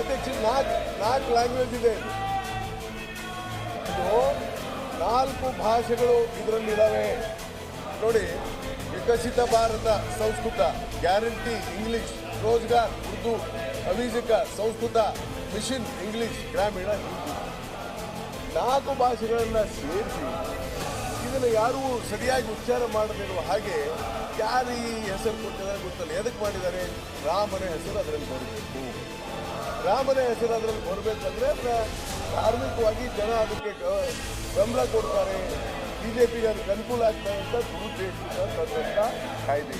ಅಧ್ಯಕ್ಷ ನಾಲ್ಕು ನಾಲ್ಕು ಲ್ಯಾಂಗ್ವೇಜ್ ಇದೆ. ನಾಲ್ಕು ಭಾಷೆಗಳು ಇದರಲ್ಲಿದ್ದಾವೆ ನೋಡಿ, ವಿಕಸಿತ ಭಾರತ ಸಂಸ್ಕೃತ, ಗ್ಯಾರಂಟಿ ಇಂಗ್ಲಿಷ್, ರೋಜ್ಗಾರ್, ಉರ್ದು, ಅಭಿಜಿಕ, ಸಂಸ್ಕೃತ, ಮಿಷನ್, ಇಂಗ್ಲಿಷ್, ಗ್ರಾಮೀಣ ಹಿಂದಿ. ನಾಲ್ಕು ಭಾಷೆಗಳನ್ನು ಸೇರಿಸಿ ಇದನ್ನು ಯಾರೂ ಸರಿಯಾಗಿ ಉಚ್ಚಾರ ಮಾಡದಿರುವ ಹಾಗೆ ಯಾರು ಈ ಹೆಸರು ಕೊಟ್ಟಿದ್ದಾರೆ ಗೊತ್ತಲ್ಲ. ಎದಕ್ಕೆ ಮಾಡಿದ್ದಾರೆ? ರಾಮನ ಹೆಸರು ಅದರಲ್ಲಿ ಬರಬೇಕು. ರಾಮನ ಹೆಸರು ಅದರಲ್ಲಿ ಬರಬೇಕಂದ್ರೆ ಧಾರ್ಮಿಕವಾಗಿ ಜನ ಅದಕ್ಕೆ ಬೆಂಬಲ ಕೊಡ್ತಾರೆ. ಬಿಜೆಪಿಗೆ ಅದಕ್ಕೆ ಅನುಕೂಲ ಆಗ್ತದೆ ಅಂತ ದುರುದ್ದೇಶದಿಂದ ಕಾಯ್ದೆ.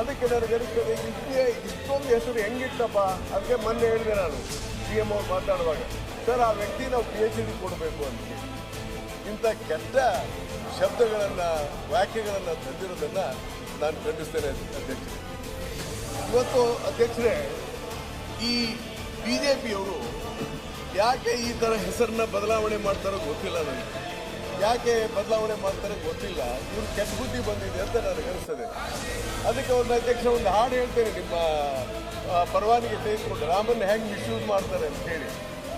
ಅದಕ್ಕೆ ನನಗೆ ಅನಿಸ್ತದೆ ಇಷ್ಟೇ, ಇಷ್ಟೊಂದು ಹೆಸರು ಹೆಂಗಿತ್ತಪ್ಪ? ಅದಕ್ಕೆ ಮೊನ್ನೆ ಹೇಳಿದೆ ನಾನು, ಸಿ ಎಂ ಅವ್ರು ಮಾತಾಡುವಾಗ. ಸರ್, ಆ ವ್ಯಕ್ತಿ ನಾವು ಪಿ ಎಚ್ ಡಿ ಕೊಡಬೇಕು ಅಂತ ಇಂಥ ಕೆಟ್ಟ ಶಬ್ದಗಳನ್ನು, ವಾಕ್ಯಗಳನ್ನು ತಂದಿರೋದನ್ನು ನಾನು ಖಂಡಿಸ್ತೇನೆ, ಅಧ್ಯಕ್ಷರೇ. ಇವತ್ತು ಅಧ್ಯಕ್ಷರೇ ಈ ಬಿ ಜೆ ಪಿಯವರು ಯಾಕೆ ಈ ಥರ ಹೆಸರನ್ನ ಬದಲಾವಣೆ ಮಾಡ್ತಾರೋ ಗೊತ್ತಿಲ್ಲ ನನಗೆ. ಯಾಕೆ ಬದಲಾವಣೆ ಮಾಡ್ತಾರೆ ಗೊತ್ತಿಲ್ಲ. ಇವ್ರು ಕೆಟ್ಟ ಬುದ್ಧಿ ಬಂದಿದೆ ಅಂತ ನನಗೆ ಅನಿಸ್ತದೆ. ಅದಕ್ಕೆ ಒಂದು ಅಧ್ಯಕ್ಷ ಒಂದು ಹಾಡು ಹೇಳ್ತೇನೆ ನಿಮ್ಮ ಪರವಾನಿಗೆ ತೆಗೆದುಕೊಂಡು. ರಾಮನ್ನ ಹೆಂಗೆ ಮಿಸ್ಯೂಸ್ ಮಾಡ್ತಾರೆ ಅಂತ ಹೇಳಿ.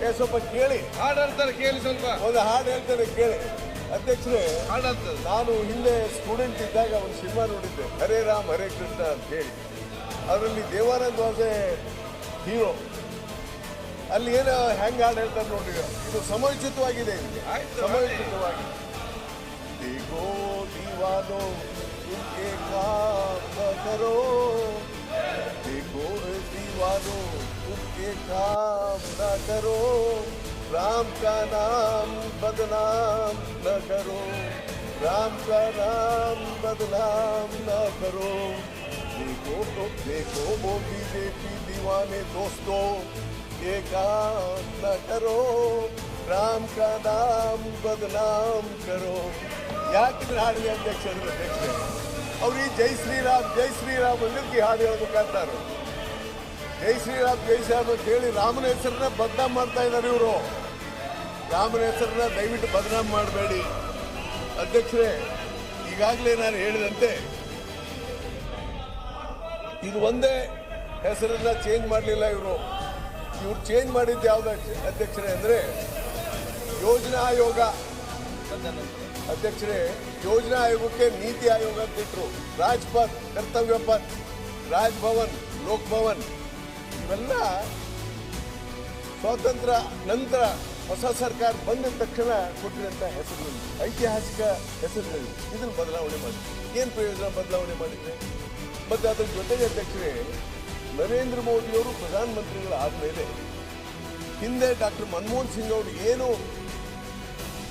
ಏ ಸ್ವಲ್ಪ ಕೇಳಿ. ಹಾಡು ಹೇಳ್ತಾರೆ ಕೇಳಿ ಸ್ವಲ್ಪ. ಒಂದು ಹಾಡು ಹೇಳ್ತೇನೆ ಕೇಳಿ. ಅಧ್ಯಕ್ಷರೇ ಹಾಡು ಹೇಳ್ತಾರೆ ನಾನು ಹಿಂದೆ ಸ್ಟೂಡೆಂಟ್ ಇದ್ದಾಗ ಒಂದು ಸಿನಿಮಾ ನೋಡಿದ್ದೆ. ಹರೇ ರಾಮ್ ಹರೇ ಕೃಷ್ಣ ಅಂತ ಹೇಳಿ. ಅದರಲ್ಲಿ ದೇವಾನಂದ್ ವಾಸೆ ಹೀರೋ ಅಲ್ಲಿ ಏನು ಹೆಂಗ್ ಹಾಡು ಹೇಳ್ತಾರೆ ನೋಡ್ರಿ ಇದು ಸಮಯೋಚಿತವಾಗಿದೆ ಇದಕ್ಕೆ ಆಯ್ತು, ಸಮಯೋಚಿತವಾಗಿ देखो दीवानो उनके काम न करो देखो दीवानो उनके काम न करो राम का नाम बदनाम न करो राम का नाम बदनाम न करो देखो तो देखो वो बीजेपी दीवाने दोस्तों ये काम न करो राम का नाम बदनाम करो ಯಾಕಿದ್ರೆ ಹಾಡಿದೆ ಅಧ್ಯಕ್ಷರು ಅಧ್ಯಕ್ಷರೇ ಅವ್ರು ಈ ಜೈ ಶ್ರೀರಾಮ್ ಜೈ ಶ್ರೀರಾಮ್ ಅನ್ನೋದಕ್ಕೆ ಹಾಡು ಹೇಳ್ಬೇಕಂತಾರು ಜೈ ಶ್ರೀರಾಮ್ ಜೈ ಶ್ರೀರಾಮ್ ಅಂತ ಹೇಳಿ ರಾಮನ ಹೆಸರನ್ನ ಬದನಾಮ್ ಮಾಡ್ತಾ ಇದ್ದಾರೆ ಇವರು ರಾಮನ ಹೆಸರನ್ನ ದಯವಿಟ್ಟು ಬದನಾಮ್ ಮಾಡಬೇಡಿ ಅಧ್ಯಕ್ಷರೇ ಈಗಾಗಲೇ ನಾನು ಹೇಳಿದಂತೆ ಇದು ಒಂದೇ ಹೆಸರನ್ನ ಚೇಂಜ್ ಮಾಡಲಿಲ್ಲ ಇವರು. ಇವ್ರು ಚೇಂಜ್ ಮಾಡಿದ್ದು ಯಾವ್ದು ಅಧ್ಯಕ್ಷರೇ ಅಂದ್ರೆ ಯೋಜನಾ ಆಯೋಗ. ಅಧ್ಯಕ್ಷರೇ, ಯೋಜನಾ ಆಯೋಗಕ್ಕೆ ನೀತಿ ಆಯೋಗ ಅಂತ ಇಟ್ರು. ರಾಜ್ಪಥ್ ಕರ್ತವ್ಯ ಪಥ್, ರಾಜ್ಭವನ್, ಲೋಕ್ಭವನ್. ಇವೆಲ್ಲ ಸ್ವಾತಂತ್ರ್ಯ ನಂತರ ಹೊಸ ಸರ್ಕಾರ ಬಂದ ತಕ್ಷಣ ಕೊಟ್ಟಿದಂತ ಹೆಸರುಗಳು, ಐತಿಹಾಸಿಕ ಹೆಸರುಗಳು. ಇದನ್ನು ಬದಲಾವಣೆ ಮಾಡಿದ್ರು. ಏನು ಪ್ರಯೋಜನ ಬದಲಾವಣೆ ಮಾಡಿದ್ರೆ? ಮತ್ತೆ ಅದರ ಜೊತೆಗೆ ಅಧ್ಯಕ್ಷರೇ, ನರೇಂದ್ರ ಮೋದಿಯವರು ಪ್ರಧಾನಮಂತ್ರಿಗಳಾದ್ಮೇಲೆ ಹಿಂದೆ ಡಾಕ್ಟರ್ ಮನಮೋಹನ್ ಸಿಂಗ್ ಅವರು ಏನು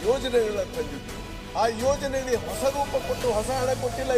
ಯೋಜನೆಗಳನ್ನ ತಂದಿದ್ದರು ಆ ಯೋಜನೆಯಲ್ಲಿ ಹೊಸ ರೂಪ ಕೊಟ್ಟು ಹೊಸ ಹಣ ಕೊಟ್ಟಿಲ್ಲ